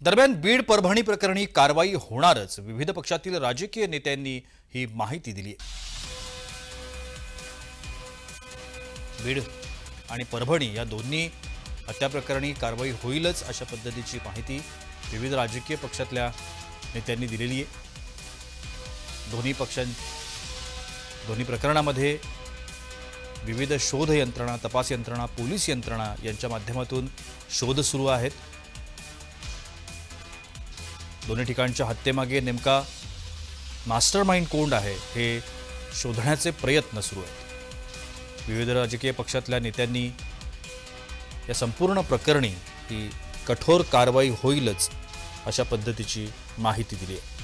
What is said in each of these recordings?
दरम्यान बीड परभणी प्रकरणी कारवाई होणारच. विविध पक्षातील राजकीय नेत्यांनी ही माहिती दिली आहे. बीड आणि परभणी या दोन्ही हत्याप्रकरणी कारवाई होईलच अशा पद्धतीची माहिती विविध राजकीय पक्षातल्या नेत्यांनी दिलेली आहे. दोन्ही पक्षां दोन्ही प्रकरणामध्ये विविध शोध यंत्रणा तपास यंत्रणा पोलीस यंत्रणा यांच्या माध्यमातून शोध सुरू आहेत. दोन्ही ठिकाणच्या हत्येमागे नेमका मास्टर माइंड कोण आहे हे शोधण्याचे प्रयत्न सुरू आहेत. विविध राजकीय पक्षातल्या नेत्यांनी या संपूर्ण प्रकरणी ही कठोर कारवाई होईलच अशा पद्धतीची माहिती दिली आहे.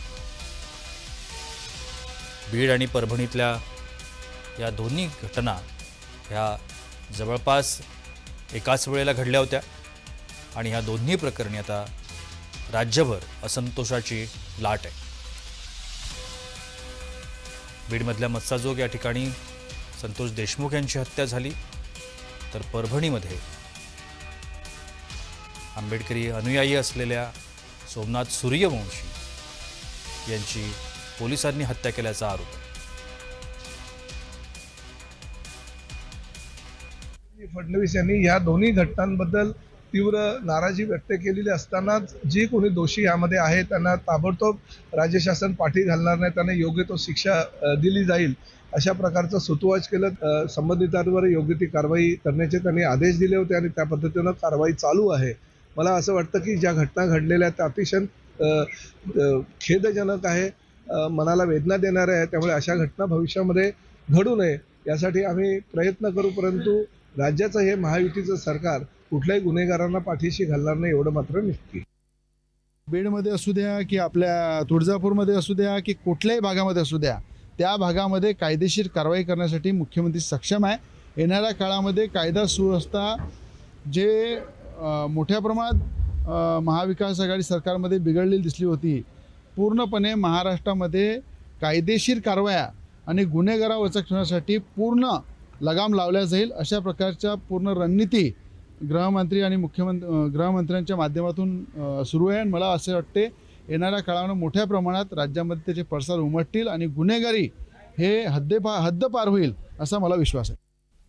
बीड आणि परभणीतल्या या दोन्ही घटना ह्या जवळपास एकाच वेळेला घडल्या होत्या आणि ह्या दोन्ही प्रकरणी आता राज्यभर असंतोषाची लाट आहे. बीडमधल्या मत्साजोग या ठिकाणी संतोष देशमुख यांची हत्या झाली. तर परभणीमध्ये आंबेडकरी अनुयायी असलेल्या सोमनाथ सूर्यवंशी यांची पोलिसांनी हत्या केल्याचा आरोप फडणवीस यांनी या दोन्ही घटनांबद्दल तीव्र नाराजी व्यक्त केलेली असतानाच जे कोणी दोषी यामध्ये आहे त्यांना ताबडतोब राज्य शासन पाठी घालणार नाही त्यांना योग्य तो शिक्षा दिली जाईल अशा प्रकारचं सुतवाच केलं. संबंधितांवर योग्य ती कारवाई करण्याचे त्यांनी आदेश दिले होते आणि त्या पद्धतीनं कारवाई चालू आहे. मला असं वाटतं की ज्या घटना घडलेल्या आहेत त्या अतिशय खेदजनक आहे मनाला वेदना देणाऱ्या आहे त्यामुळे अशा घटना भविष्यामध्ये घडू नये यासाठी आम्ही प्रयत्न करू परंतु राज्याचं हे महायुतीचं सरकार कुठल्याही गुन्हेगारांना पाठीशी घालणार नाही एवढं मात्र नक्की बीडमध्ये असू द्या की आपल्या तुळजापूरमध्ये असू द्या की कुठल्याही भागामध्ये असू द्या त्या भागामध्ये कायदेशीर कारवाई करण्यासाठी मुख्यमंत्री सक्षम आहे. येणाऱ्या काळामध्ये कायदा सुव्यवस्था जे मोठ्या प्रमाणात महाविकास आघाडी सरकारमध्ये बिघडलेली दिसली होती पूर्णपणे महाराष्ट्रामध्ये कायदेशीर कारवाया आणि गुन्हेगारा ठेवण्यासाठी पूर्ण लगाम लावल्या जाईल अशा प्रकारच्या पूर्ण रणनीती गृहमंत्री आणि मुख्यमंत्री गृहमंत्र्यांच्या माध्यमातून सुरू आहे. आणि मला असे वाटते येणाऱ्या काळानं मोठ्या प्रमाणात राज्यामध्ये त्याचे पडसाद उमटतील आणि गुन्हेगारी हे हद्दे पा हद्द पार होईल असा मला विश्वास आहे.